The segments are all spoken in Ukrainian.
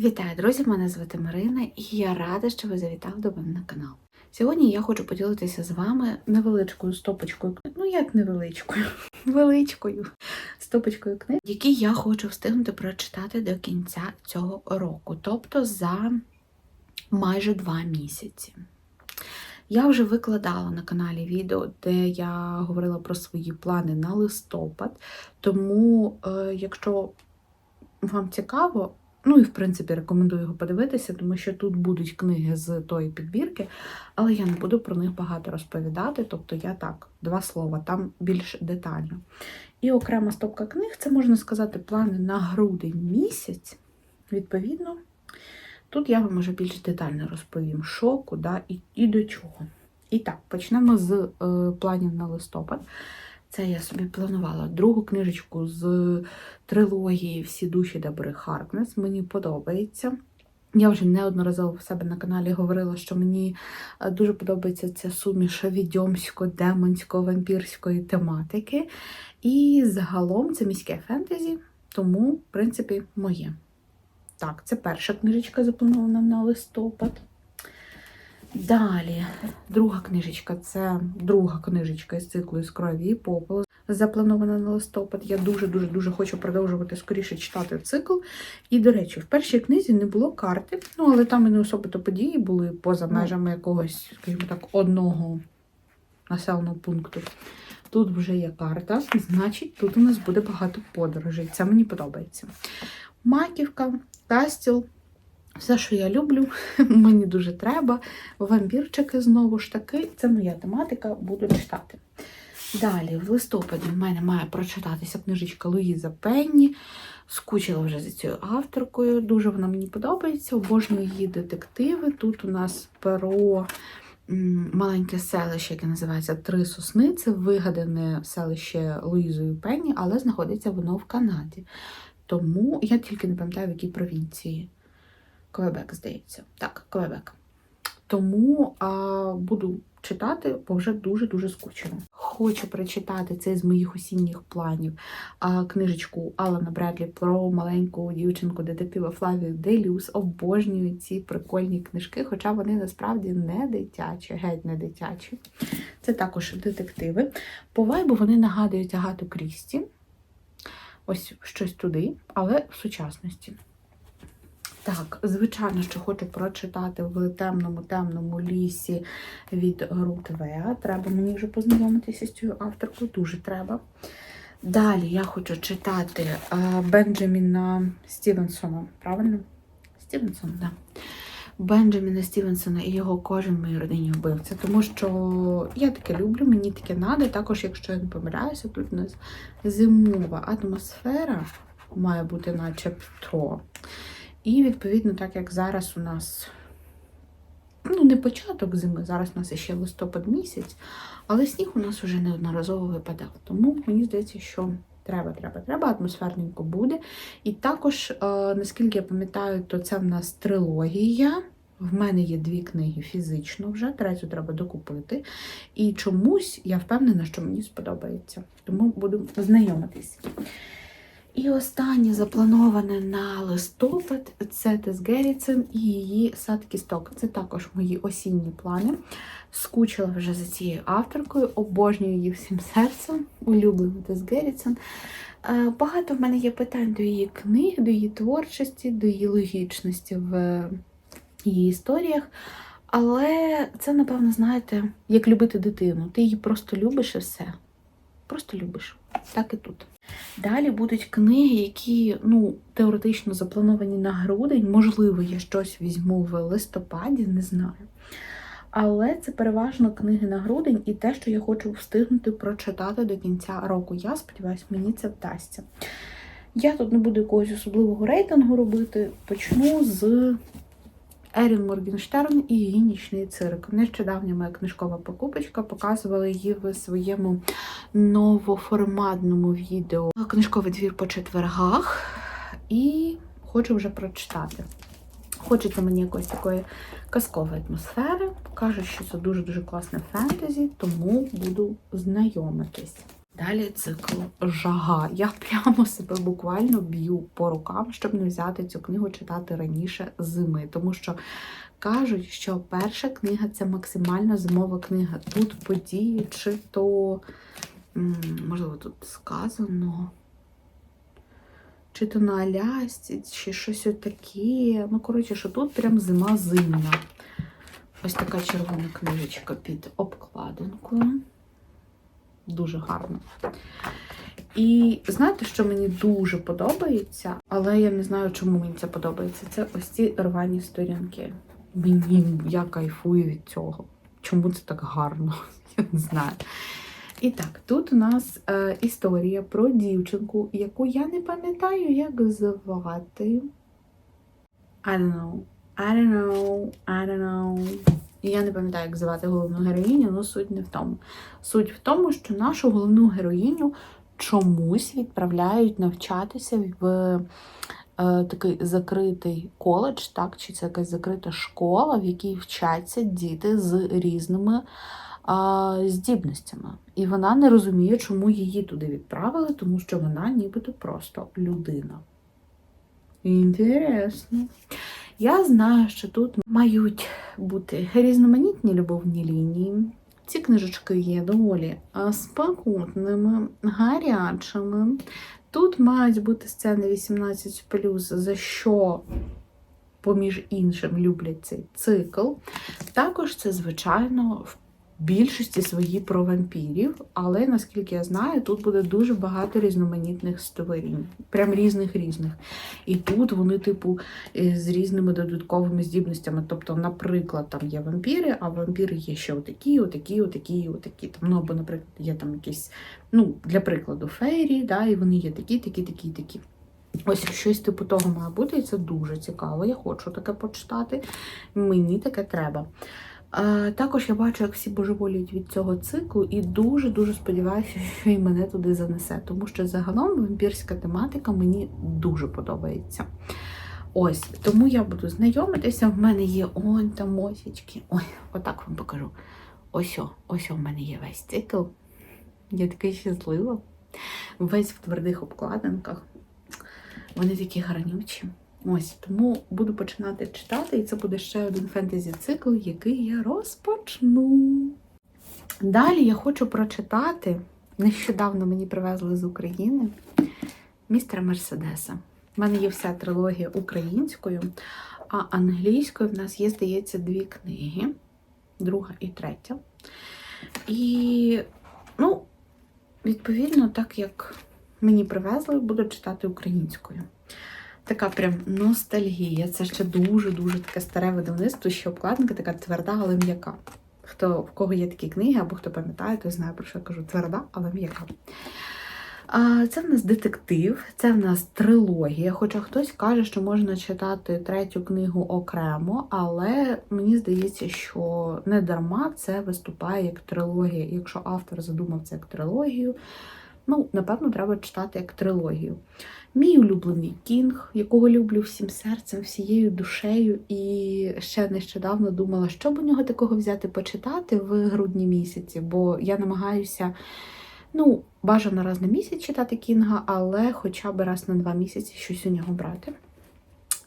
Вітаю, друзі! Мене звати Марина і я рада, що ви завітали до мене на канал. Сьогодні я хочу поділитися з вами невеличкою стопочкою, ну як невеличкою, величкою стопочкою книг, які я хочу встигнути прочитати до кінця цього року, тобто за майже два місяці. Я вже викладала на каналі відео, де я говорила про свої плани на листопад. Тому, е, якщо вам цікаво, ну і в принципі рекомендую його подивитися, тому що тут будуть книги з тої підбірки, але я не буду про них багато розповідати. Тобто я так, два слова, там більш детально. І окрема стопка книг це можна сказати плани на грудень місяць. Відповідно, тут я вам вже більш детально розповім, що, куди і, і до чого. І так, почнемо з е, планів на листопад. Це я собі планувала другу книжечку з трилогії Всі душі Дебори Харкнес. Мені подобається. Я вже неодноразово в себе на каналі говорила, що мені е, дуже подобається ця суміш відьомсько-демонсько-вампірської тематики. І загалом це міське фентезі, тому, в принципі, моє. Так, це перша книжечка запланована на листопад. Далі, друга книжечка це друга книжечка із циклу із крові і попелу. Запланована на листопад. Я дуже-дуже дуже хочу продовжувати скоріше читати цикл. І, до речі, в першій книзі не було карти, ну але там і не особито події були поза межами якогось, скажімо так, одного населеного пункту. Тут вже є карта, значить, тут у нас буде багато подорожей. Це мені подобається. Маківка, Кастіл. Все, що я люблю, мені дуже треба. Вампірчики знову ж таки, це моя тематика, буду читати. Далі, в листопаді в мене має прочитатися книжечка Луїза Пенні. Скучила вже за цією авторкою. Дуже вона мені подобається. Обожнюю її детективи. Тут у нас перо маленьке селище, яке називається Три сосни. Це вигадане селище Луїзою Пенні, але знаходиться воно в Канаді. Тому я тільки не пам'ятаю, в якій провінції. Квебек, здається. Так, Квебек. Тому а, буду читати, бо вже дуже-дуже скучила. Хочу прочитати це з моїх осінніх планів а, книжечку Алана Бредлі про маленьку дівчинку детектива Флавію Делюс. Обожнюю ці прикольні книжки, хоча вони насправді не дитячі, геть не дитячі. Це також детективи. По вайбу вони нагадують Агату Крісті. Ось щось туди, але в сучасності. Так, звичайно, що хочу прочитати в темному темному лісі від Рут Веа. Треба мені вже познайомитися з цією авторкою, дуже треба. Далі я хочу читати Бенджаміна Стівенсона. Правильно? Стівенсон, так. Да. Бенджаміна Стівенсона і його кожен в моїй родині вбивця. Тому що я таке люблю, мені таке надо. Також, якщо я не помиляюся, тут у нас зимова атмосфера має бути начебто. І, відповідно, так як зараз у нас ну, не початок зими, зараз у нас ще листопад місяць, але сніг у нас вже неодноразово випадав. Тому мені здається, що треба, треба, треба, атмосферненько буде. І також, е, наскільки я пам'ятаю, то це в нас трилогія. В мене є дві книги фізично вже, третю треба докупити. І чомусь я впевнена, що мені сподобається. Тому буду знайомитись. І останнє заплановане на листопад це Тес Герріцен і її сад кісток. Це також мої осінні плани. Скучила вже за цією авторкою, обожнюю її всім серцем, улюблена Тес Герріцен. Е, Багато в мене є питань до її книг, до її творчості, до її логічності в її історіях. Але це, напевно, знаєте, як любити дитину. Ти її просто любиш і все. Просто любиш. Так і тут. Далі будуть книги, які ну, теоретично заплановані на грудень. Можливо, я щось візьму в листопаді, не знаю. Але це переважно книги на грудень і те, що я хочу встигнути прочитати до кінця року. Я сподіваюся, мені це вдасться. Я тут не буду якогось особливого рейтингу робити. Почну з Ерін Моргенштерн і її нічний цирк. Нещодавня моя книжкова покупочка показувала її в своєму новоформатному відео. Книжковий двір по четвергах. І хочу вже прочитати. Хочеться мені якоїсь такої казкової атмосфери. Кажуть, що це дуже-дуже класне фентезі, тому буду знайомитись. Далі цикл жага. Я прямо себе буквально б'ю по рукам, щоб не взяти цю книгу читати раніше зими. Тому що кажуть, що перша книга це максимально зимова книга. Тут події, чи то, можливо, тут сказано. Чи то на Алясці, чи щось таке. Ну, коротше, що тут прям зима зимна. Ось така червона книжечка під обкладинкою. Дуже гарно. І знаєте, що мені дуже подобається, але я не знаю, чому мені це подобається. Це ось ці рвані сторінки. Мені я кайфую від цього. Чому це так гарно? Я не знаю. І так, тут у нас е, історія про дівчинку, яку я не пам'ятаю, як звати. I don't know. I don't know. I don't know. Я не пам'ятаю, як звати головну героїню, але суть не в тому. Суть в тому, що нашу головну героїню чомусь відправляють навчатися в е, такий закритий коледж, так, чи це якась закрита школа, в якій вчаться діти з різними а, здібностями. І вона не розуміє, чому її туди відправили, тому що вона нібито просто людина. Інтересно. Я знаю, що тут мають бути різноманітні любовні лінії. Ці книжечки є доволі спокутними, гарячими. Тут мають бути сцени 18, за що, поміж іншим, люблять цей цикл. Також це, звичайно, в більшості свої про вампірів, але наскільки я знаю, тут буде дуже багато різноманітних створінь, прям різних різних. І тут вони, типу, е, з різними додатковими здібностями. Тобто, наприклад, там є вампіри, а вампіри є ще отакі, отакі, отакі, отакі. Там, ну, або, наприклад, є там якісь, ну, для прикладу, фейрі, да, і вони є такі, такі, такі, такі. Ось щось типу того має бути, і це дуже цікаво. Я хочу таке почитати. Мені таке треба. Також я бачу, як всі божеволіють від цього циклу, і дуже-дуже сподіваюся, що і мене туди занесе. Тому що загалом вампірська тематика мені дуже подобається. Ось, тому я буду знайомитися. В мене є он там мосічки. Ой, отак вам покажу. Ось, о, ось о, мене є весь цикл. Я така щаслива. Весь в твердих обкладинках. Вони такі гарнючі. Ось, тому буду починати читати, і це буде ще один фентезі-цикл, який я розпочну. Далі я хочу прочитати. Нещодавно мені привезли з України містера Мерседеса. У мене є вся трилогія українською, а англійською в нас є, здається, дві книги, друга і третя. І, ну, відповідно, так як мені привезли, буду читати українською. Така прям ностальгія. Це ще дуже-дуже таке старе видавництво, що обкладинка така тверда, але м'яка. Хто в кого є такі книги, або хто пам'ятає, той знає, про що я кажу. Тверда, але м'яка. Це в нас детектив, це в нас трилогія. Хоча хтось каже, що можна читати третю книгу окремо, але мені здається, що не дарма це виступає як трилогія. Якщо автор задумав це як трилогію, ну, напевно, треба читати як трилогію. Мій улюблений кінг, якого люблю всім серцем, всією душею, і ще нещодавно думала, що б у нього такого взяти почитати в грудні місяці, бо я намагаюся, ну, бажано раз на місяць читати кінга, але хоча б раз на два місяці щось у нього брати.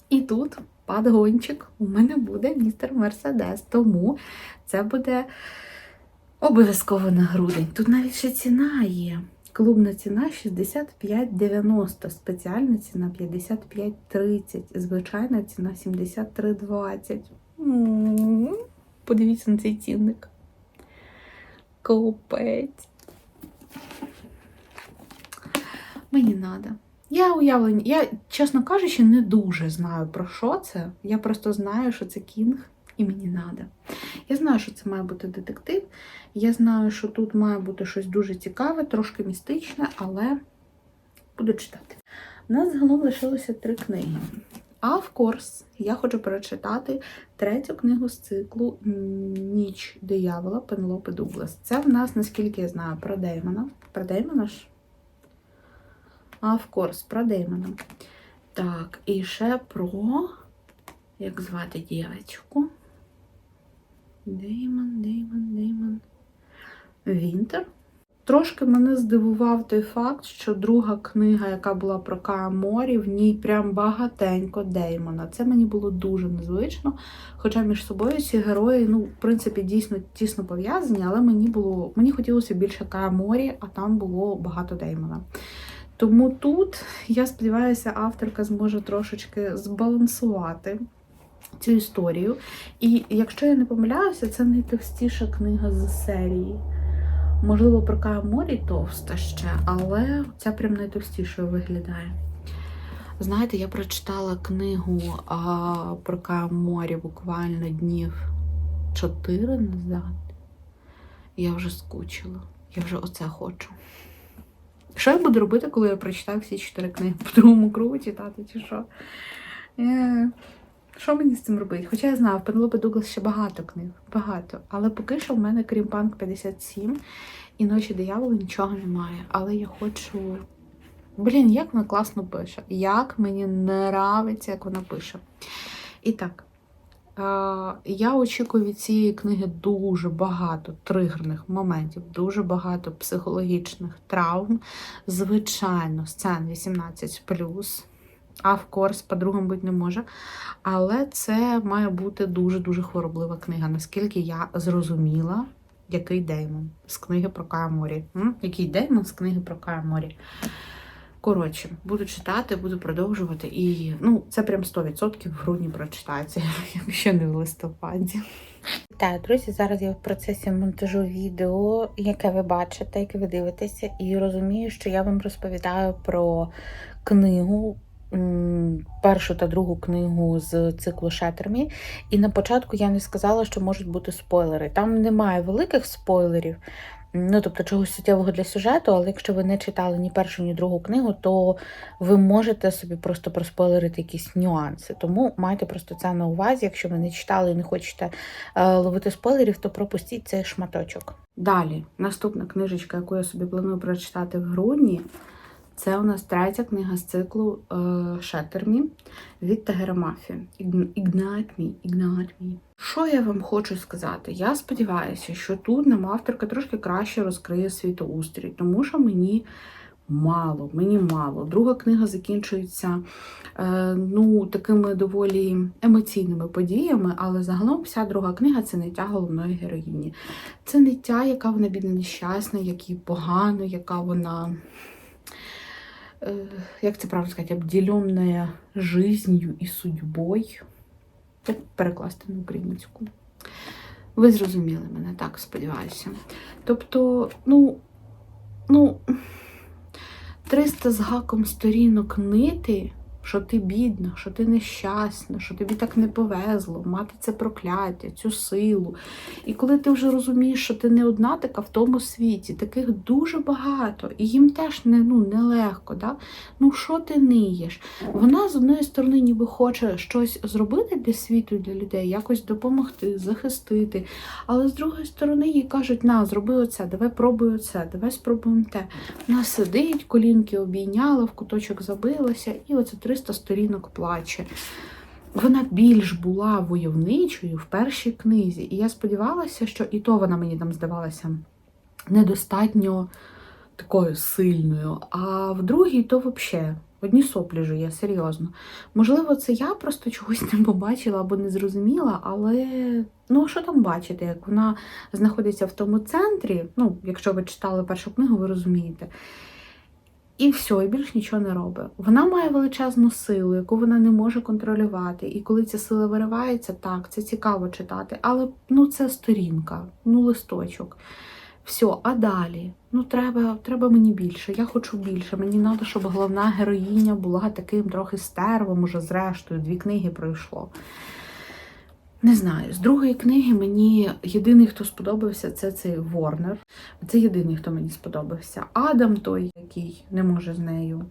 І тут падгончик у мене буде містер Мерседес, тому це буде обов'язково на грудень. Тут навіть ще ціна є. Клубна ціна 65,90, спеціальна ціна 55,30, звичайна ціна 73,20. Подивіться на цей цінник. Копець. Мені треба. Я уявлення, я, чесно кажучи, не дуже знаю про що це. Я просто знаю, що це кінг, і мені треба. Я знаю, що це має бути детектив. Я знаю, що тут має бути щось дуже цікаве, трошки містичне, але буду читати. У нас загалом лишилося три книги. А в курс я хочу прочитати третю книгу з циклу Ніч диявола Пенелопи Дуглас. Це в нас, наскільки я знаю, про Деймона. Про Деймона ж? А в курс, про Деймона. Так, і ще про. Як звати дівчинку? Деймон, Деймон, Деймон. Вінтер. Трошки мене здивував той факт, що друга книга, яка була про Кая Морі, в ній прям багатенько Деймона. Це мені було дуже незвично. Хоча між собою ці герої, ну, в принципі, дійсно тісно пов'язані, але мені було мені хотілося більше Кая Морі, а там було багато Деймона. Тому тут я сподіваюся, авторка зможе трошечки збалансувати цю історію. І якщо я не помиляюся, це найтовстіша книга з серії. Можливо, про Кая Морі товста ще, але ця прям найтовстішою виглядає. Знаєте, я прочитала книгу а, про Кая Морі буквально днів чотири назад. І я вже скучила. Я вже оце хочу. Що я буду робити, коли я прочитаю всі чотири книги по другому кругу читати, чи що? Що мені з цим робити? Хоча я знаю, в Пенелопи Дуглас ще багато книг, багато. Але поки що в мене, крім Панк 57 і Ночі диявола, нічого немає. Але я хочу. Блін, як вона класно пише. Як мені нравиться, як вона пише. І так. Я очікую від цієї книги дуже багато тригерних моментів, дуже багато психологічних травм. Звичайно, сцен 18 а подругам бути не може. Але це має бути дуже-дуже хвороблива книга, наскільки я зрозуміла, який Деймон з книги про Кая Морі. Який Деймон з книги про Кая Морі. Коротше, буду читати, буду продовжувати. І ну, це прям 100% в грудні прочитається, якщо не в листопаді. Так, друзі, зараз я в процесі монтажу відео, яке ви бачите, яке ви дивитеся, і розумію, що я вам розповідаю про книгу. Першу та другу книгу з циклу Шетермі. І на початку я не сказала, що можуть бути спойлери. Там немає великих спойлерів, ну тобто чогось суттєвого для сюжету, але якщо ви не читали ні першу, ні другу книгу, то ви можете собі просто проспойлерити якісь нюанси. Тому майте просто це на увазі. Якщо ви не читали і не хочете е, ловити спойлерів, то пропустіть цей шматочок. Далі, наступна книжечка, яку я собі планую прочитати в грудні. Це у нас третя книга з циклу е, Шетермі від Тагера Мафі. Ignite Me, Ignite Me. Що я вам хочу сказати? Я сподіваюся, що тут нам авторка трошки краще розкриє світоустрій, тому що мені мало, мені мало. Друга книга закінчується е, ну, такими доволі емоційними подіями, але загалом вся друга книга це ниття головної героїні. Це ниття, яка вона бідна нещасна, як погано, яка вона як це правильно сказати, обділенная жизнью і судьбою. Як перекласти на українську? Ви зрозуміли мене, так, сподіваюся. Тобто, ну, ну, 300 з гаком сторінок нити, що ти бідна, що ти нещасна, що тобі так не повезло, мати це прокляття, цю силу. І коли ти вже розумієш, що ти не одна така в тому світі, таких дуже багато, і їм теж не, ну, нелегко. Да? Ну, що ти ниєш? Вона з одної сторони ніби хоче щось зробити для світу для людей, якось допомогти, захистити. Але з другої сторони їй кажуть, на, зроби оце, давай пробуй оце, давай спробуємо те. Вона сидить, колінки обійняла, в куточок забилася, і оце 300 сторінок плаче. Вона більш була войовничою в першій книзі. І я сподівалася, що і то вона мені там здавалася недостатньо такою сильною. А в другій то взагалі одні соплі жує, серйозно. Можливо, це я просто чогось не побачила або не зрозуміла, але ну що там бачити, як вона знаходиться в тому центрі, ну, якщо ви читали першу книгу, ви розумієте. І все, і більш нічого не робить. Вона має величезну силу, яку вона не може контролювати. І коли ця сила виривається, так, це цікаво читати. Але ну це сторінка, ну листочок. Все, а далі? Ну, треба треба мені більше. Я хочу більше. Мені треба, щоб головна героїня була таким трохи стервом, уже зрештою, дві книги пройшло. Не знаю, з другої книги мені єдиний, хто сподобався, це цей Ворнер. Це єдиний, хто мені сподобався. Адам той, який не може з нею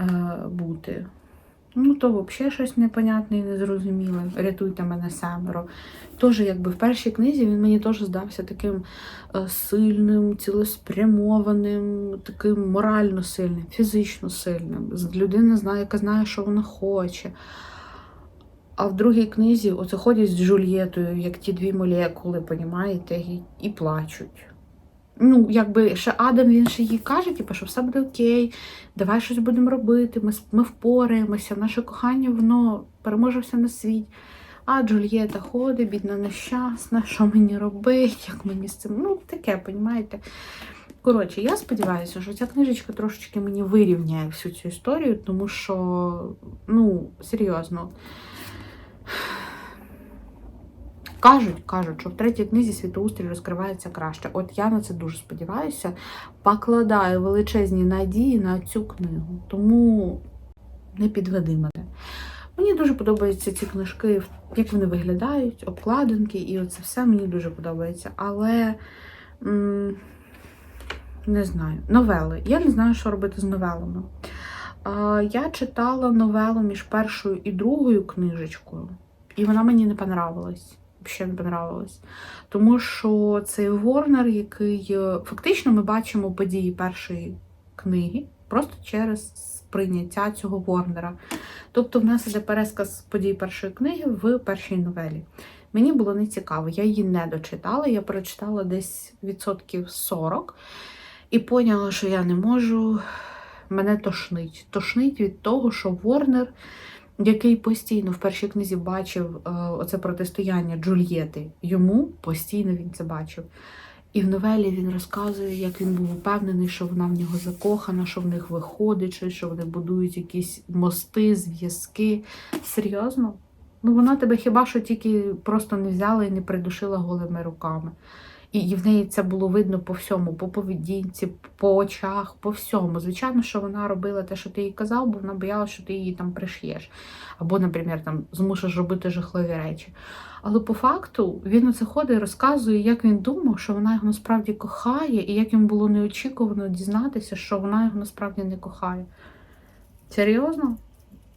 е, бути. Ну, то взагалі щось непонятне і незрозуміле. Рятуйте мене семеро. Теж, якби в першій книзі він мені теж здався таким е, сильним, цілеспрямованим, таким морально сильним, фізично сильним. Людина знає, яка знає, що вона хоче. А в другій книзі оце ходять з Джульєтою, як ті дві молекули, понімаєте, і, і плачуть. Ну, якби ще Адам він ще їй каже, типу, що все буде окей, давай щось будемо робити, ми, ми впораємося, наше кохання, воно переможе все на світ. А Джульєта ходить, бідна нещасна, що мені робити, як мені з цим. Ну, таке, понімаєте? Коротше, я сподіваюся, що ця книжечка трошечки мені вирівняє всю цю історію, тому що, ну, серйозно. Кажуть, кажуть, що в третій книзі світоустрій розкривається краще. От я на це дуже сподіваюся. Покладаю величезні надії на цю книгу. Тому не підведи мене. Мені дуже подобаються ці книжки, як вони виглядають, обкладинки, і оце все мені дуже подобається. Але м, не знаю, новели. Я не знаю, що робити з новелами. Я читала новелу між першою і другою книжечкою, і вона мені не понравилась. Взагалі не понравилась. Тому що цей Ворнер, який е, фактично ми бачимо події першої книги просто через сприйняття цього Ворнера. Тобто, в нас іде пересказ подій першої книги в першій новелі. Мені було не цікаво, я її не дочитала, я прочитала десь відсотків 40 і поняла, що я не можу. Мене тошнить. Тошнить від того, що Ворнер, який постійно в першій книзі бачив е, оце протистояння Джульєти, йому постійно він це бачив. І в новелі він розказує, як він був упевнений, що вона в нього закохана, що в них виходить, щось, що вони будують якісь мости, зв'язки. Серйозно? Ну вона тебе хіба що тільки просто не взяла і не придушила голими руками. І, в неї це було видно по всьому, по поведінці, по очах, по всьому. Звичайно, що вона робила те, що ти їй казав, бо вона боялася, що ти її там приш'єш. Або, наприклад, там змусиш робити жахливі речі. Але по факту він оце ходить і розказує, як він думав, що вона його насправді кохає, і як йому було неочікувано дізнатися, що вона його насправді не кохає. Серйозно?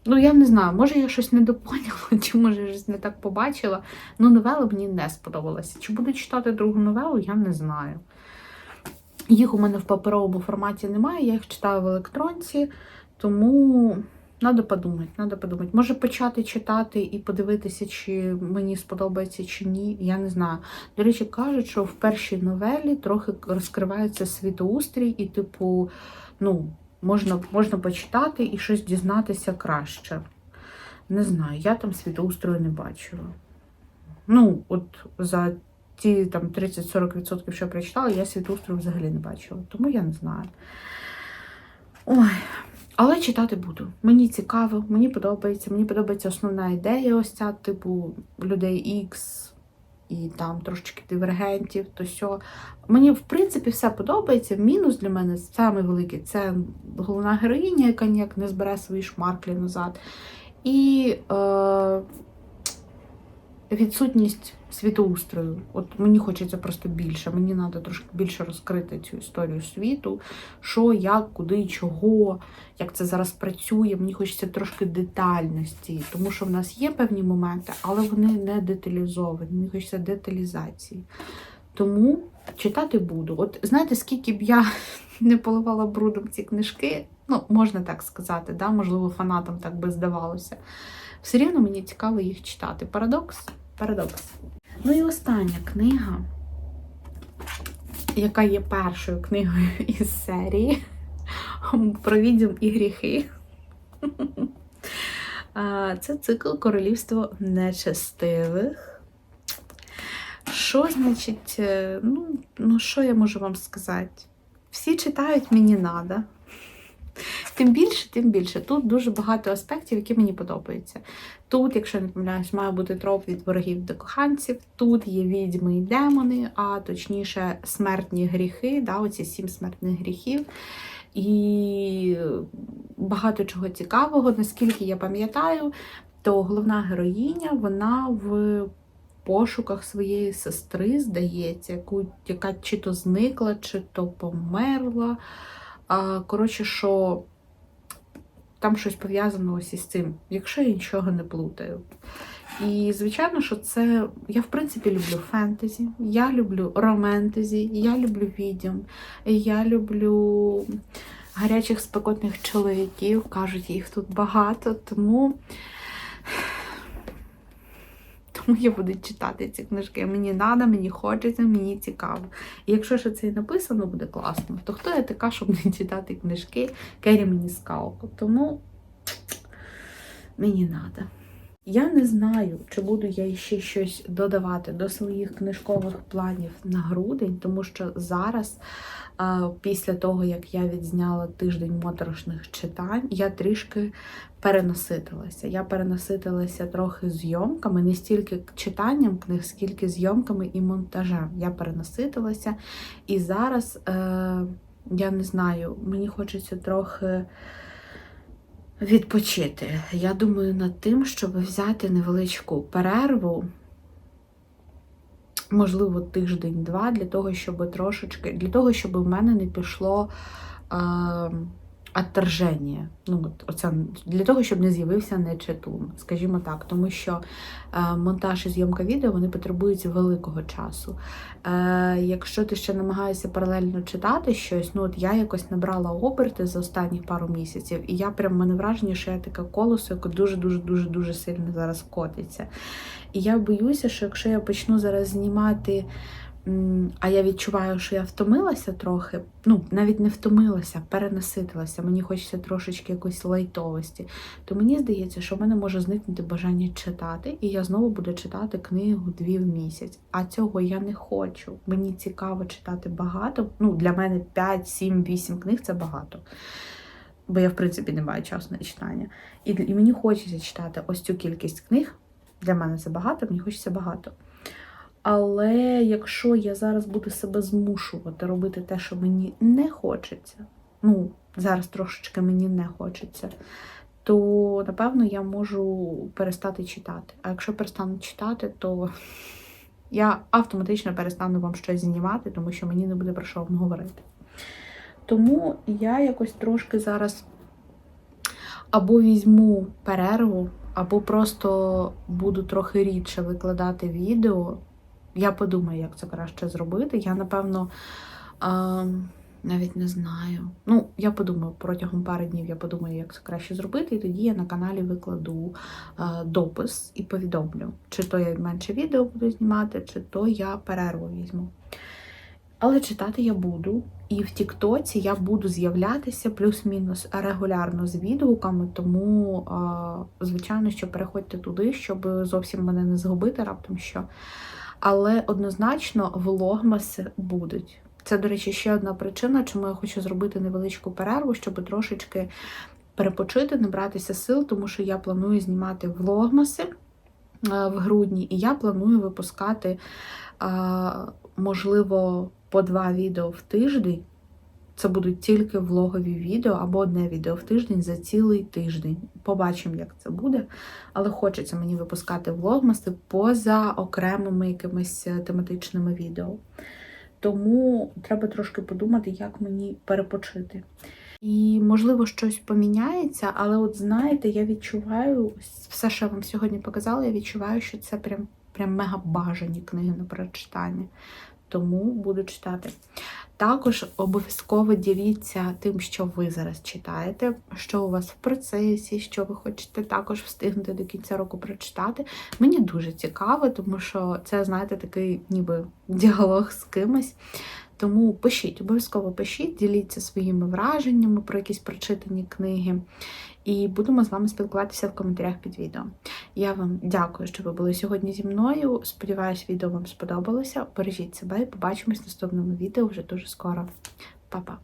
Ну, я не знаю, може я щось не допоняла, чи може я щось не так побачила. Ну, новела мені не сподобалася. Чи буду читати другу новелу, я не знаю. Їх у мене в паперовому форматі немає, я їх читаю в електронці, тому треба подумати, треба подумати. Може почати читати і подивитися, чи мені сподобається чи ні. Я не знаю. До речі, кажуть, що в першій новелі трохи розкривається світоустрій, і, типу, ну, можна, можна почитати і щось дізнатися краще. Не знаю, я там світоустрою не бачила. Ну, от за ті там 30-40%, що я прочитала, я світоустрою взагалі не бачила. Тому я не знаю. Ой. Але читати буду. Мені цікаво, мені подобається. Мені подобається основна ідея, ось ця, типу, людей X і там трошечки дивергентів, то що. Мені, в принципі, все подобається. Мінус для мене саме великий це головна героїня, яка ніяк не збере свої шмарклі назад. І е, відсутність світоустрою. От мені хочеться просто більше. Мені треба трошки більше розкрити цю історію світу, що, як, куди, чого, як це зараз працює. Мені хочеться трошки детальності, тому що в нас є певні моменти, але вони не деталізовані. Мені хочеться деталізації. Тому читати буду. От знаєте, скільки б я не поливала брудом ці книжки, ну, можна так сказати, да? можливо, фанатам так би здавалося. Все рівно мені цікаво їх читати. Парадокс? Парадокс. Ну і остання книга, яка є першою книгою із серії про відьом і гріхи. Це цикл Королівство нечестивих. Що значить, е, ну, ну що я можу вам сказати? Всі читають мені надо. Тим більше, тим більше. Тут дуже багато аспектів, які мені подобаються. Тут, якщо не помиляюсь, має бути троп від ворогів до коханців. Тут є відьми і демони, а точніше, смертні гріхи, да, оці сім смертних гріхів. І багато чого цікавого, наскільки я пам'ятаю, то головна героїня, вона в пошуках своєї сестри, здається, яку, яка чи то зникла, чи то померла. Коротше, що там щось пов'язано ось із цим, якщо я нічого не плутаю. І, звичайно, що це. Я, в принципі, люблю фентезі, я люблю романтезі, я люблю відьом, я люблю гарячих спекотних чоловіків. Кажуть, їх тут багато, тому. Тому я буду читати ці книжки. Мені треба, мені хочеться, мені цікаво. І якщо ще це і написано буде класно, то хто я така, щоб не читати книжки Кері мені скалку? Тому мені треба. Я не знаю, чи буду я ще щось додавати до своїх книжкових планів на грудень, тому що зараз, після того, як я відзняла тиждень моторошних читань, я трішки перенаситилася. Я перенаситилася трохи зйомками, не стільки читанням книг, скільки зйомками і монтажем. Я перенаситилася. І зараз, е, я не знаю, мені хочеться трохи відпочити. Я думаю над тим, щоб взяти невеличку перерву, можливо, тиждень-два, для того, щоб трошечки, для того, щоб в мене не пішло. Е, Отторження. Ну, оце, для того, щоб не з'явився нечитун, скажімо так, тому що е, монтаж і зйомка відео вони потребують великого часу. Е, якщо ти ще намагаєшся паралельно читати щось, ну от я якось набрала оберти за останні пару місяців, і я прям мене враження, що я таке колесо, яке дуже-дуже дуже дуже сильно зараз котиться. І я боюся, що якщо я почну зараз знімати. А я відчуваю, що я втомилася трохи. Ну, навіть не втомилася, перенаситилася. Мені хочеться трошечки якоїсь лайтовості. То мені здається, що в мене може зникнути бажання читати, і я знову буду читати книгу дві в місяць. А цього я не хочу. Мені цікаво читати багато. Ну, для мене 5, 7, 8 книг це багато. Бо я, в принципі, не маю часу на читання. І, і мені хочеться читати ось цю кількість книг. Для мене це багато, мені хочеться багато. Але якщо я зараз буду себе змушувати робити те, що мені не хочеться, ну, зараз трошечки мені не хочеться, то напевно я можу перестати читати. А якщо перестану читати, то я автоматично перестану вам щось знімати, тому що мені не буде про що вам говорити. Тому я якось трошки зараз або візьму перерву, або просто буду трохи рідше викладати відео. Я подумаю, як це краще зробити. Я, напевно, а, навіть не знаю. Ну, я подумаю, протягом пари днів я подумаю, як це краще зробити, і тоді я на каналі викладу а, допис і повідомлю, чи то я менше відео буду знімати, чи то я перерву візьму. Але читати я буду. І в Тіктоці я буду з'являтися плюс-мінус регулярно з відгуками, тому, звичайно, що переходьте туди, щоб зовсім мене не згубити раптом що. Але однозначно влогмаси будуть. Це, до речі, ще одна причина, чому я хочу зробити невеличку перерву, щоб трошечки перепочити, набратися сил, тому що я планую знімати влогмаси е, в грудні, і я планую випускати, е, можливо, по два відео в тиждень. Це будуть тільки влогові відео або одне відео в тиждень за цілий тиждень. Побачимо, як це буде. Але хочеться мені випускати влогмаси поза окремими якимись е, тематичними відео. Тому треба трошки подумати, як мені перепочити. І, можливо, щось поміняється, але от знаєте, я відчуваю, все, що я вам сьогодні показала, я відчуваю, що це прям, прям мега бажані книги на прочитання. Тому буду читати. Також обов'язково діліться тим, що ви зараз читаєте, що у вас в процесі, що ви хочете також встигнути до кінця року прочитати. Мені дуже цікаво, тому що це, знаєте, такий ніби діалог з кимось. Тому пишіть, обов'язково пишіть, діліться своїми враженнями про якісь прочитані книги. І будемо з вами спілкуватися в коментарях під відео. Я вам дякую, що ви були сьогодні зі мною. Сподіваюсь, відео вам сподобалося. Бережіть себе і побачимось в наступному відео вже дуже скоро. Па-па!